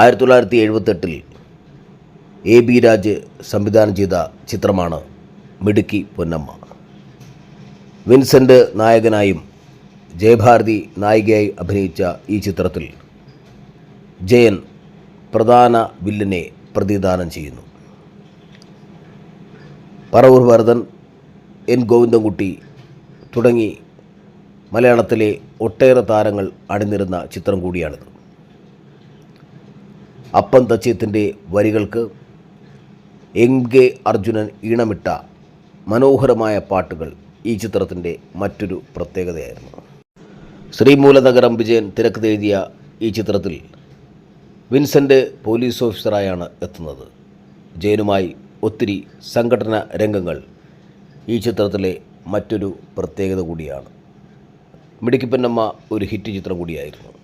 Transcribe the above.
ആയിരത്തി തൊള്ളായിരത്തി എഴുപത്തെട്ടിൽ A B Raj സംവിധാനം ചെയ്ത ചിത്രമാണ് മിടുക്കി പൊന്നമ്മ. വിൻസെന്റ് നായകനായും ജയഭാരതി നായികയായി അഭിനയിച്ച ഈ ചിത്രത്തിൽ ജയൻ പ്രധാന വില്ലനെ പ്രതിദാനം ചെയ്യുന്നു. പറവൂർ ഭരതൻ എൻ ഗോവിന്ദൻകുട്ടി തുടങ്ങി മലയാളത്തിലെ ഒട്ടേറെ താരങ്ങൾ അണിനിരുന്ന ചിത്രം കൂടിയാണിത്. അപ്പം തച്ചയത്തിന്റെ വരികൾക്ക് എം കെ അർജുനൻ ഈണമിട്ട മനോഹരമായ പാട്ടുകൾ ഈ ചിത്രത്തിന്റെ മറ്റൊരു പ്രത്യേകതയായിരുന്നു. ശ്രീമൂലനഗരം വിജയൻ തിരക്ക് തെഴുതിയ ഈ ചിത്രത്തിൽ വിൻസെന്റ് പോലീസ് ഓഫീസറായാണ് എത്തുന്നത്. ജയനുമായി ഒത്തിരി സംഘടന രംഗങ്ങൾ ഈ ചിത്രത്തിലെ മറ്റൊരു പ്രത്യേകത കൂടിയാണ്. മിടുക്കിപ്പന്നമ്മ ഒരു ഹിറ്റ് ചിത്രം കൂടിയായിരുന്നു.